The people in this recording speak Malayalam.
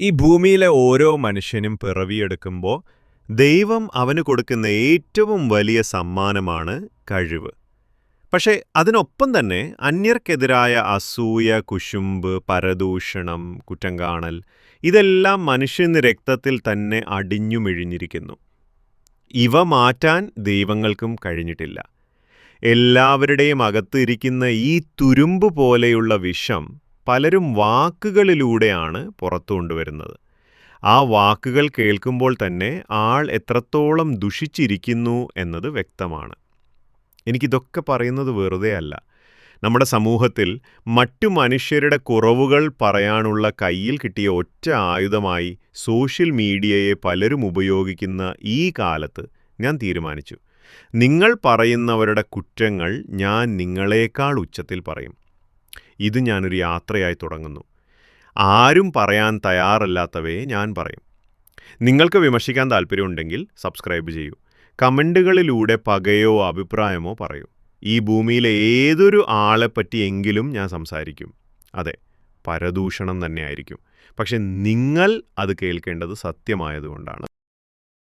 ഈ ഭൂമിയിലെ ഓരോ മനുഷ്യനും പിറവിയെടുക്കുമ്പോൾ ദൈവം അവന് കൊടുക്കുന്ന ഏറ്റവും വലിയ സമ്മാനമാണ് കഴിവ്. പക്ഷേ അതിനൊപ്പം തന്നെ അന്യർക്കെതിരായ അസൂയ കുശുമ്പ് പരദൂഷണം കുറ്റം കാണൽ ഇതെല്ലാം മനുഷ്യന് രക്തത്തിൽ തന്നെ അടിഞ്ഞു അടിഞ്ഞുമിഴിഞ്ഞിരിക്കുന്നു. ഇവ മാറ്റാൻ ദൈവങ്ങൾക്കും കഴിഞ്ഞിട്ടില്ല. എല്ലാവരുടെയും അകത്തിരിക്കുന്ന ഈ തുരുമ്പ് പോലെയുള്ള വിഷം പലരും വാക്കുകളിലൂടെയാണ് പുറത്തു കൊണ്ടുവരുന്നത്. ആ വാക്കുകൾ കേൾക്കുമ്പോൾ തന്നെ ആൾ എത്രത്തോളം ദുഷിച്ചിരിക്കുന്നു എന്നത് വ്യക്തമാണ്. എനിക്കിതൊക്കെ പറയുന്നത് വെറുതെ അല്ല. നമ്മുടെ സമൂഹത്തിൽ മറ്റു മനുഷ്യരുടെ കുറവുകൾ പറയാനുള്ള കയ്യിൽ കിട്ടിയ ഒറ്റ ആയുധമായി സോഷ്യൽ മീഡിയയെ പലരും ഉപയോഗിക്കുന്ന ഈ കാലത്ത് ഞാൻ തീരുമാനിച്ചു. നിങ്ങൾ പറയുന്നവരുടെ കുറ്റങ്ങൾ ഞാൻ നിങ്ങളെക്കാൾ ഉച്ചത്തിൽ പറയും. ഇത് ഞാനൊരു യാത്രയായി തുടങ്ങുന്നു. ആരും പറയാൻ തയ്യാറല്ലാത്തവയെ ഞാൻ പറയും. നിങ്ങൾക്ക് വിമർശിക്കാൻ താല്പര്യമുണ്ടെങ്കിൽ സബ്സ്ക്രൈബ് ചെയ്യൂ. കമന്റുകളിലൂടെ പകയോ അഭിപ്രായമോ പറയൂ. ഈ ഭൂമിയിലെ ഏതൊരു ആളെപ്പറ്റിയെങ്കിലും ഞാൻ സംസാരിക്കും. അതെ പരദൂഷണം തന്നെയായിരിക്കും. പക്ഷെ നിങ്ങൾ അത് കേൾക്കേണ്ടത് സത്യമായതുകൊണ്ടാണ്.